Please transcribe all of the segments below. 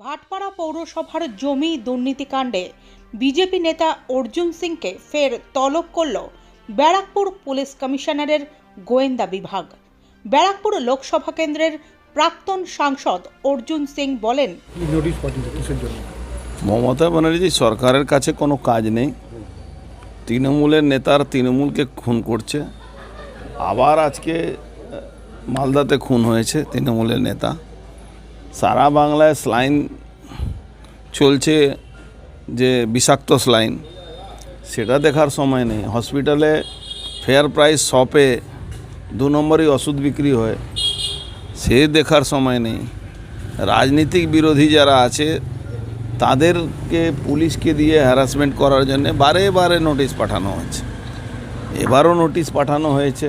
ভাটপাড়া পৌরসভার জমি দুর্নীতিকাণ্ডে বিজেপি নেতা অর্জুন সিংকে ফের তলব করল ব্যারাকপুর পুলিশ কমিশনারের গোয়েন্দা বিভাগ। ব্যারাকপুর লোকসভা কেন্দ্রের প্রাক্তন সাংসদ অর্জুন সিং বলেন মমতা ব্যানার্জি সরকারের কাছে কোনো কাজ নেই। তৃণমূলের নেতার তৃণমূলকে খুন করছে। আবার আজকে মালদাতে খুন হয়েছে তৃণমূলের নেতা। সারা বাংলায় স্লাইন চলছে যে বিষাক্ত স্লাইন সেটা দেখার সময় নেই। হসপিটালে ফেয়ার প্রাইস শপে দু নম্বরই ওষুধ বিক্রি হয় সে দেখার সময় নেই। রাজনীতিক বিরোধী যারা আছে তাদেরকে পুলিশকে দিয়ে হ্যারাসমেন্ট করার জন্য বারে বারে নোটিশ পাঠানো হচ্ছে এবারও নোটিশ পাঠানো হয়েছে।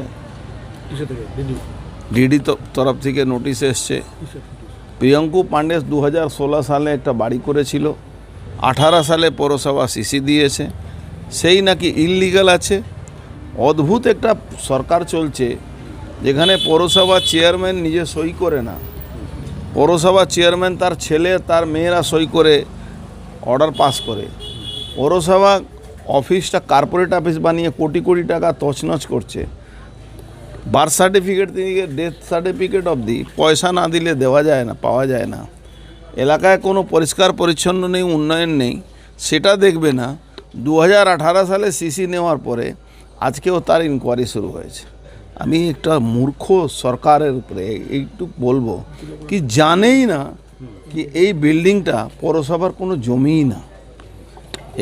ডিডি তরফ থেকে নোটিশ এসছে। প্রিয়ঙ্কু পাণ্ডে দু সালে একটা বাড়ি করেছিল, আঠারো সালে পৌরসভা সিসি দিয়েছে, সেই নাকি ইললিগাল আছে। অদ্ভুত একটা সরকার চলছে, যেখানে পৌরসভা চেয়ারম্যান নিজে সই করে না। পৌরসভা চেয়ারম্যান তার ছেলে, তার মেয়েরা সই করে অর্ডার পাস করে। পৌরসভা অফিসটা, কর্পোরেট অফিস বানিয়ে কোটি কোটি টাকা তছনছ করছে। বার্থ সার্টিফিকেট থেকে ডেথ সার্টিফিকেট অবধি পয়সা না দিলে দেওয়া যায় না, পাওয়া যায় না। এলাকায় কোনো পরিষ্কার পরিচ্ছন্ন নেই, উন্নয়ন নেই। সেটা দেখবে না। দু হাজার আঠারো সালে সিসি নেওয়ার পরে আজকেও তার ইনকোয়ারি শুরু হয়েছে। আমি একটা মূর্খ সরকারের উপরে এইটুক বলব কি জানেই না কি এই বিল্ডিংটা পৌরসভার কোনো জমিই না।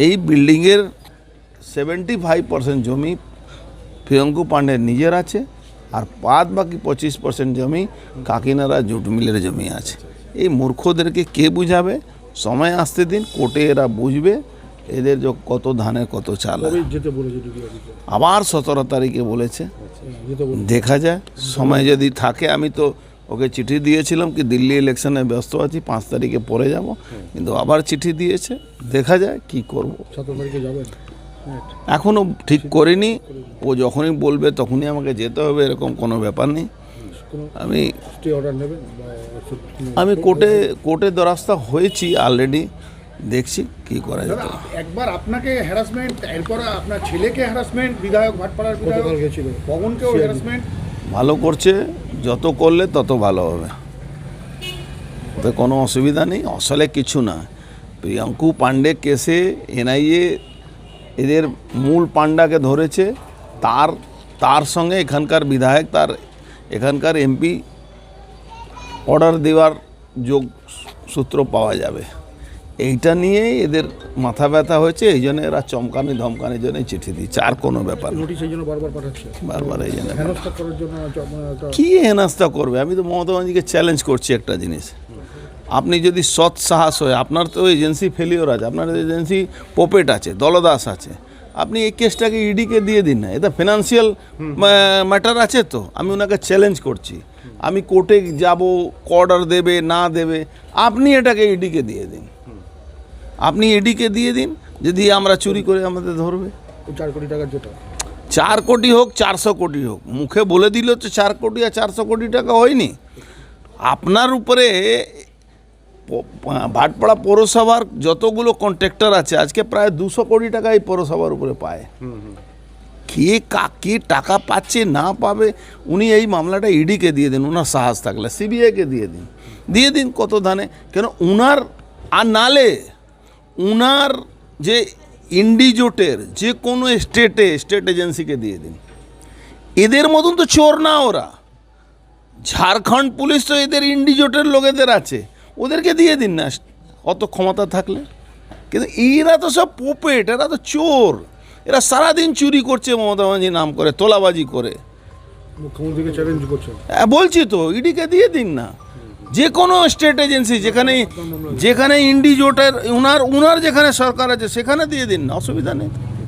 এই বিল্ডিংয়ের সেভেন্টি ফাইভ পার্সেন্ট জমি প্রিয়ঙ্কু পাণ্ডের নিজের আছে। আর বাদ বাকি পঁচিশ পার্সেন্ট জমি কাকিনারা জুট মিলের জমি আছে। এই মূর্খদেরকে কে বুঝাবে? সময় আসতে দিন কোর্টে এরা বুঝবে এদের যে কত ধানের কত চাল। আবার সতেরো তারিখে বলেছে। দেখা যায় সময় যদি থাকে আমি তো ওকে চিঠি দিয়েছিলাম কি দিল্লি ইলেকশনে ব্যস্ত আছি পাঁচ তারিখে পরে যাব কিন্তু আবার চিঠি দিয়েছে। দেখা যায় কি করব। সতেরো তারিখে যাবেন? হ্যাঁ এখনও ঠিক করিনি। ও যখনই বলবে তখনই আমাকে যেতে হবে এরকম কোনো ব্যাপার নেই। আমি আমি কোর্টে কোর্টে দ্বারস্থ হয়েছি অলরেডি দেখছি কি করা যেতে একবার আপনাকে হ্যারাসমেন্ট এরপর আপনার ছেলেকে হ্যারাসমেন্ট বিধায়ক ভাটপাড়ার গতকাল গেছিল। পবনকেও হ্যারাসমেন্ট ভালো করছে যত করলে তত ভালো হবে। তো কোনো অসুবিধা নেই আসলে কিছু না। প্রিয়াঙ্কু পাণ্ডে কেসে এনআইএ এদের মূল পাণ্ডাকে ধরেছে তার তার সঙ্গে এখানকার বিধায়ক তার এখানকার এমপি অর্ডার দেওয়ার যোগ সূত্র পাওয়া যাবে। এইটা নিয়েই এদের মাথা ব্যথা হয়েছে এই জন্য এরা চমকানি ধমকানির জন্য চিঠি দিচ্ছে আর কোনো ব্যাপার বারবার এই জন্য। কি হেনাস্তা করবে? আমি তো মমতা ব্যানার্জিকে চ্যালেঞ্জ করছি একটা জিনিস। আপনি যদি সৎ সাহস হয় আপনার তো এজেন্সি ফেলিওর আছে আপনার এজেন্সি পোপেট আছে দলদাস আছে আপনি এই কেসটাকে ইডিকে দিয়ে দিন না। এটা ফিনান্সিয়াল ম্যাটার আছে তো। আমি ওনাকে চ্যালেঞ্জ করছি। আমি কোর্টে যাব অর্ডার দেবে না দেবে আপনি এটাকে ইডিকে দিয়ে দিন। আপনি ইডিকে দিয়ে দিন যদি আমরা চুরি করে আমাদের ধরবে। চার কোটি টাকার যেটা। চার কোটি হোক চারশো কোটি হোক। মুখে বলে দিল তো চার কোটি আর চারশো কোটি টাকা হয়নি। আপনার উপরে ভাটপাড়া পৌরসভার যতগুলো কন্ট্রাক্টর আছে আজকে প্রায় দুশো কোটি টাকা এই পৌরসভার উপরে পায়। কে কাকে টাকা পাচ্ছে না পাবে উনি এই মামলাটা ইডিকে দিয়ে দিন ওনার সাহস থাকলে সিবিআইকে দিয়ে দিন। দিয়ে দিন কত ধানে কেন উনার আর নালে উনার যে ইন্ডিজোটের যে কোনো স্টেটে স্টেট এজেন্সিকে দিয়ে দিন। এদের মতন তো চোর না ওরা। ঝাড়খণ্ড পুলিশ তো এদের ইন্ডিজোটের লোকেদের আছে। ওদেরকে দিয়ে দিন না। অত ক্ষমতা থাকলে। কিন্তু এরা তো সব পোপেট এরা তো চোর। এরা সারাদিন চুরি করছে মমতা ব্যানার্জি নাম করে তোলাবাজি করে। মুখ্যমন্ত্রীকে চ্যালেঞ্জ করছেন হ্যাঁ, বলছি তো ইডিকে দিয়ে দিন না। যে কোনো স্টেট এজেন্সি যেখানে যেখানে ইন্ডিজোটের উনার উনার যেখানে সরকার আছে সেখানে দিয়ে দিন না অসুবিধা নেই।